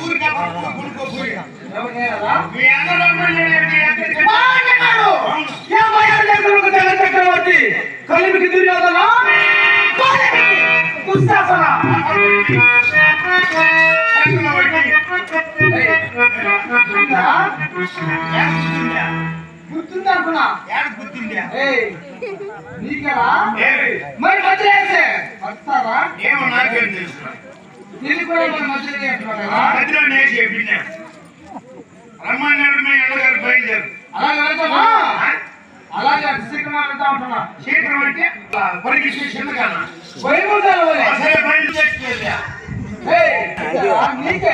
ఊరికే మీ భయం లేకుండా జగ చక్రవర్తి కలిమికి దుర్యోధన దుశ్శాసన. గుర్తుందా? అనుకున్నా? నీకరా మరి వేసే వస్తారా ఏమో నాకేం తెలుసు. దీన్ని కూడా మన మధ్యలో వేస్తున్నారా? మధ్యలో నేసి బిడ్డ రమ్మన్నాడు మీ అన్నగారు బయలుదేరు అలాగే వెళ్తామా ఆ? అలాగే అభిషేకం వెళ్తా ఉంటున్నా శీఘ్రం అంటే పరిగెత్తి చిన్నగానా వైకుంఠాలు వలె. సరే బయలుదేరి ఏయ్, నీకరా? నీకే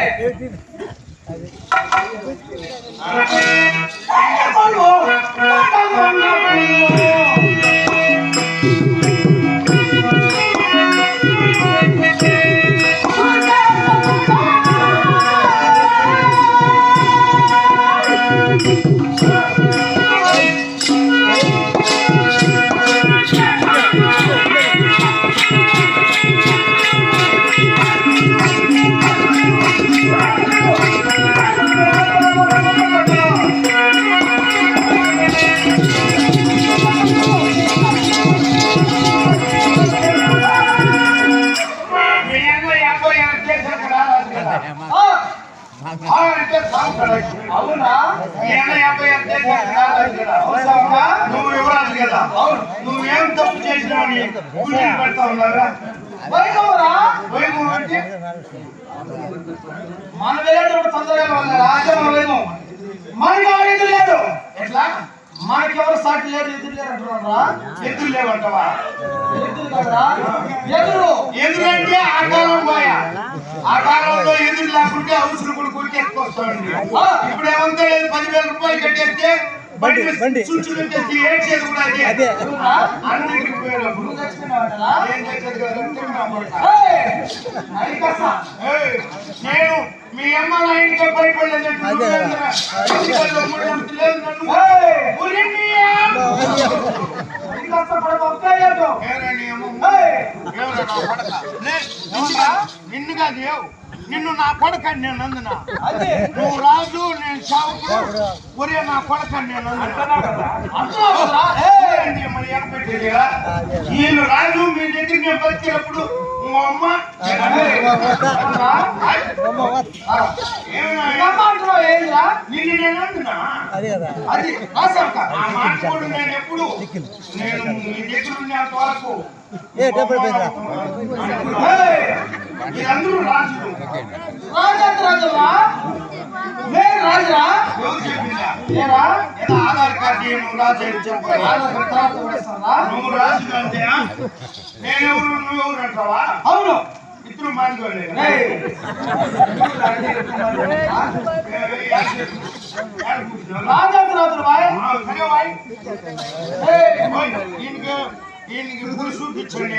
అయ్యమ్మను, నువ్వు వివరాలు కదా నువ్వేం తప్పు చేసినావని గుండెలు పెడతా ఉన్నారా వైభవరా? వైభవం అంటే మన వెళ్ళేటప్పుడు తొందరగా వెళ్ళాలి. రాజ్యం వైభవం. మనకి ఎవరు ఎదురు లేరు ఎట్లా మనకి ఎవరు సాటి లేరు ఎదురు లేరు అంటున్నారా ఎదురు లేవంటావా ఎదురు కదరా ఎదురు ఎదురంటే ఆ కాలం పోయా ఆ కాలంలో లేకుంటే అవసరం కూడా కొరికి ఎత్తుకొస్తాడు ఆ, ఇప్పుడు ఏమంతా లేదు పదివేల రూపాయలు కట్టేస్తే బండి. చుట్టూ అదే? అందరికి పోయినప్పుడు? ఏం. ఏయ్, నేను మీ అమ్మ నాయనకే భయపడలేదు అదే. ఏయ్, నిన్ను నా కొడక నేను అందున? అది. నువ్వు రాజు నేను చావుకుడు ఒరే నా కొడక నేను? నేను రాజు మీ దగ్గర నేను? నిన్ను నేను అదే కదా. అది ఎప్పుడు నేను మీ దగ్గర ఉన్నంత వరకు ఏ డబ్బులు మీరందరూ రాజులు రాజాంత రాజులా నేను రాజురా? ఎవరు చెప్పిందా ఏరా ఏదో ఆధార్ కార్డు నువ్వు రాజు అని చెప్పు రాజు తర్వాత వేస్తారా? నువ్వు రాజు అంటే నేనెవరు నువ్వెవరు అంటావా? అవును. ఇద్దరు మానుకోలే ఏయ్, రాజాంత రాజులు బాయ్. ఏయ్, ఈయనకి ఈయనకి గురి చూపించండి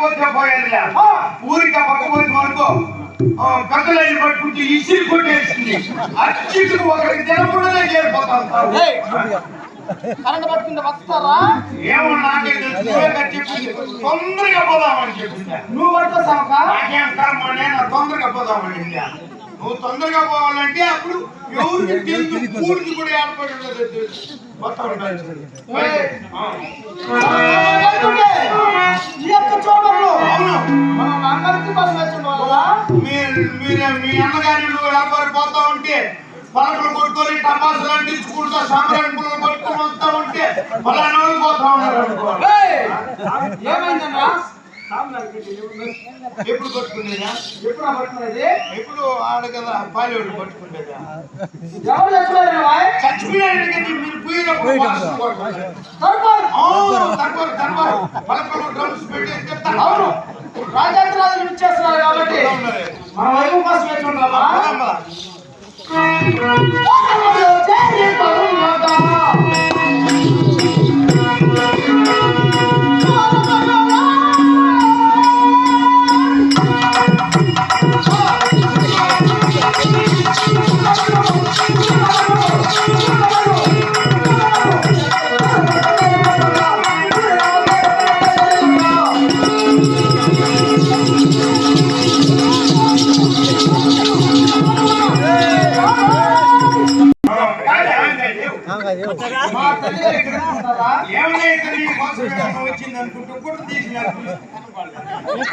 పోతే పోయేదిలే ఊరికి ఆ పక్క పోతే వరకు పెద్దలైన పట్టుకుంటే ఇసిరి కొట్టేస్తుంది అచ్చికి ఒకరికి తినకూడదే చేరిపోతాం ఏయ్, కరెంట్ పట్టుకుంటే వస్తారా? ఏమో నాకే తెలుసు చెప్పింది. తొందరగా పోదామని చెప్పింది నువ్వు పడతా సమక నాకేం కర్మ నేను తొందరగా పోదామని. నువ్వు తొందరగా పోవాలంటే అప్పుడు ఎవరికి తెలుసు కూడికి కూడా ఏర్పడి ఉండదు. మొత్తం ఈ యొక్క చోమరులు అవును. మనం అందరికీ బస్సు వచ్చింది వాళ్ళ మీరు మీరే మీ వ్యాపారం పోతా ఉంటే పలకలు కొట్టుకొని టపాసులు అంటించుకుంటా సాంబ్రాణి పుల్లలు పట్టుకొని వస్తా ఉంటే పలానా వాళ్ళు పోతా ఉన్నారు! ఏమైందన్నా? ఎప్పుడు పట్టుకునేదా? ఎప్పుడు పడుతున్నది ఎప్పుడు ఆడ కదా పాలేడు పట్టుకునేదా? చచ్చిపోయాడు మీరు పోయినప్పుడు. పలకలు డ్రమ్స్ పెట్టి. అవును. రాజాంతరాజు ఇచ్చేస్తున్నారు కాబట్టి. మన వైపు కోసం వేచి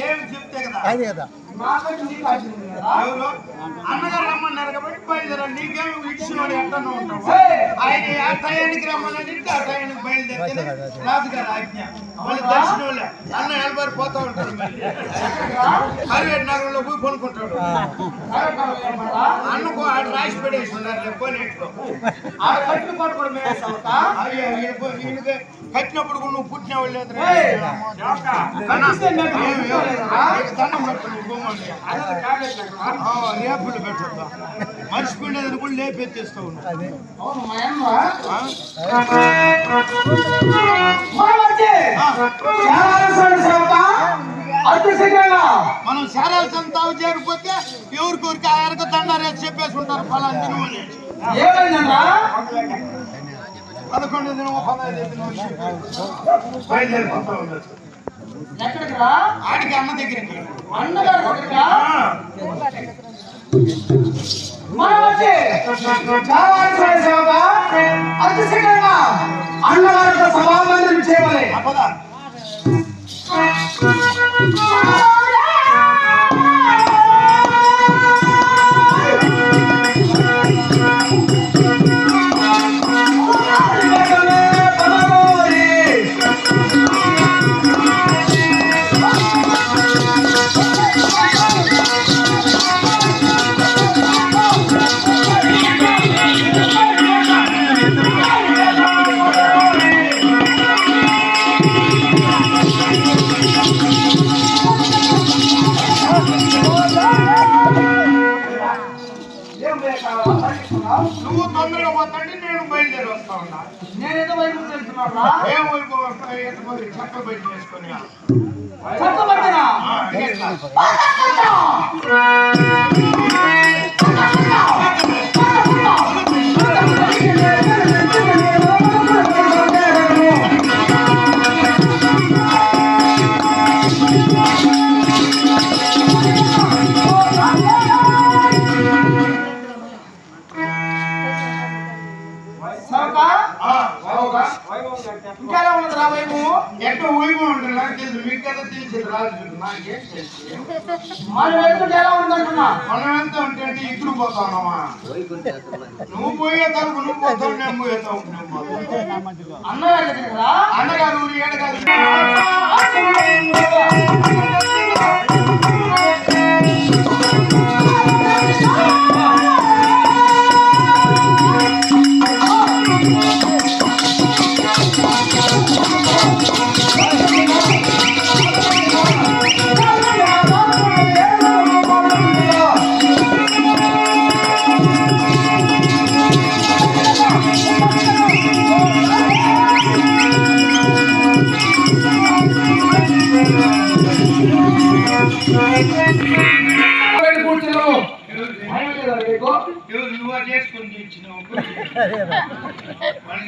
ఏమి చెప్తే కదా? అది కదా. ఎవరు అన్నగారు రమ్మన్నారు కాబట్టి బయలుదేరాలి నీకేమి ఇచ్చినోడు ఎట్టనో ఉంటావు! ఆయన ఆ టయానికి రమ్మన్నది ఆ టయానికి బయలుదేరితే రాజుగారు ఆజ్ఞ మళ్ళీ తెలిసిన వాళ్ళే అన్న ఎనభై పోతా ఉంటాడు హరివేట్ నగరంలో పోయి కొనుక్కుంటాడు? అన్నకు ఆడ రాసి పెట్టేసి ఉన్నారు ఈయనకి కట్టినప్పుడు నువ్వు పుట్టిన వాళ్ళు? దండం రేపులు పెట్టొద్దా మర్చిపోయినది కూడా లేపెత్తేస్తావు నువ్వు. అది అవును, మా అమ్మ. ఆ? మా వచ్చి. శ్యామలాస్వామి సేవక, అతి శీఘ్రంగా మనం శారాల సంతావు చేరిపోతే ఎవరికొరికి ఆయనకు దండారేసి చెప్పేసి ఉంటారు ఫలాని దినం అని ఏమైందంటా పదకొండు దినమో పదహైదు దినమో బయలుదేరిపోతా ఉన్నారు ఎక్కడికి రా ఆడికి అన్న దగ్గరికి అన్నగారు దగ్గరగా ఆ, మన వచ్చి శ్యామలాస్వామి నువ్వు తొందరగా పోతాంటే నేను బయలుదేరి వస్తా ఉన్నా. నేనేదో వైపు వెళ్తున్నారా ఏం వైపు ఎత్తుకొని చక్కలు బయట చేసుకొని ఆ, వైపు ఎట్ట వైభవం ఉంటుంది నాకు తెలుసు మీకు కదా తెలిసేది రాజు నాకేం తెలుసు మన వెళ్తుంటే ఎలా ఉందంటున్నా మనం ఎంత ఉంటే అంటే ఇద్దరు పోతా ఉన్నామా నువ్వు పోయే తరకు నువ్వు పోతావు నేను పోయే తరకు నేను పోతాను అన్నగారి దగ్గరికి రా అన్నగారు ఊరు ఏడు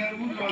era um